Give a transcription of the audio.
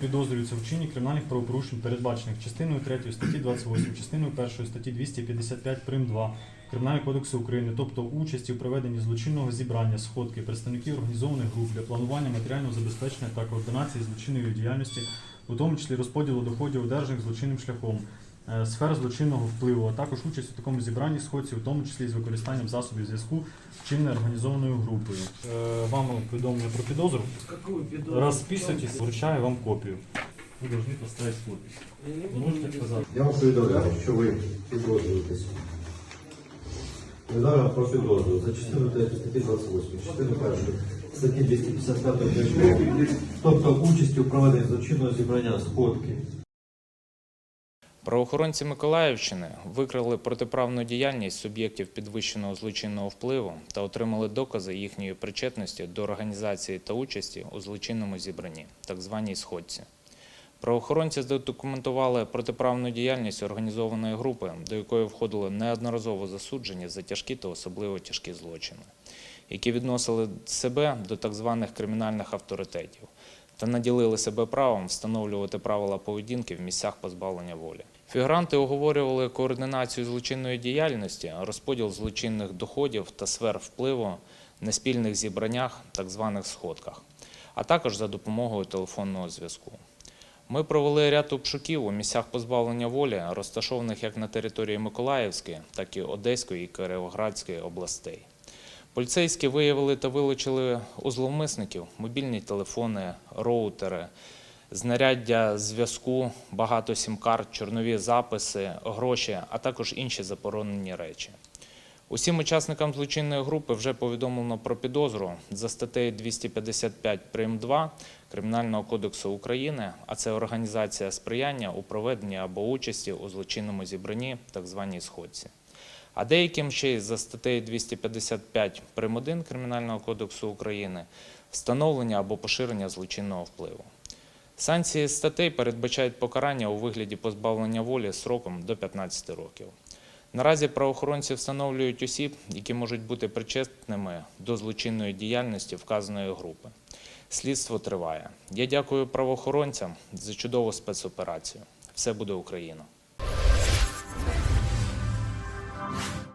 підозрюються в вчиненні кримінальних правопорушень, передбачених частиною 3 статті 28, частиною 1 статті 255 прим. 2 Кримінального кодексу України, тобто участі у проведенні злочинного зібрання, сходки, представників організованих груп для планування матеріального забезпечення та координації злочинної діяльності, у тому числі розподілу доходів, одержаних злочинним шляхом, сфер злочинного впливу, а також участь у такому зібранні сходці, у тому числі з використанням засобів зв'язку, вчинене організованою групою. Е, Вам повідомлення про підозру. Розписуйтесь, вручаю вам копію. Ви повинні поставити подпись. Я можете сказати. Вам повідомляю, що ви підозрюєтесь. Недавно про підозру за частиною 3 статті 28, частиною 1 статті 255 тобто участь у проведенні злочинного зібрання сходки. Правоохоронці Миколаївщини викрили протиправну діяльність суб'єктів підвищеного злочинного впливу та отримали докази їхньої причетності до організації та участі у злочинному зібранні, так званій сходці. Правоохоронці задокументували протиправну діяльність організованої групи, до якої входили неодноразово засуджені за тяжкі та особливо тяжкі злочини, які відносили себе до так званих кримінальних авторитетів та наділили себе правом встановлювати правила поведінки в місцях позбавлення волі. Фігуранти оговорювали координацію злочинної діяльності, розподіл злочинних доходів та сфер впливу на спільних зібраннях, так званих сходках, а також за допомогою телефонного зв'язку. Ми провели ряд обшуків у місцях позбавлення волі, розташованих як на території Миколаївської, так і Одеської і Кировоградської областей. Поліцейські виявили та вилучили у зловмисників мобільні телефони, роутери, знаряддя зв'язку, багато сім-карт, чорнові записи, гроші, а також інші заборонені речі. Усім учасникам злочинної групи вже повідомлено про підозру за статтею 255 прим. 2 Кримінального кодексу України, а це організація сприяння у проведенні або участі у злочинному зібранні, так званій сходці. А деяким ще й за статтею 255 прим. 1 Кримінального кодексу України встановлення або поширення злочинного впливу. Санкції статей передбачають покарання у вигляді позбавлення волі сроком до 15 років. Наразі правоохоронці встановлюють осіб, які можуть бути причетними до злочинної діяльності вказаної групи. Слідство триває. Я дякую правоохоронцям за чудову спецоперацію. Все буде Україна!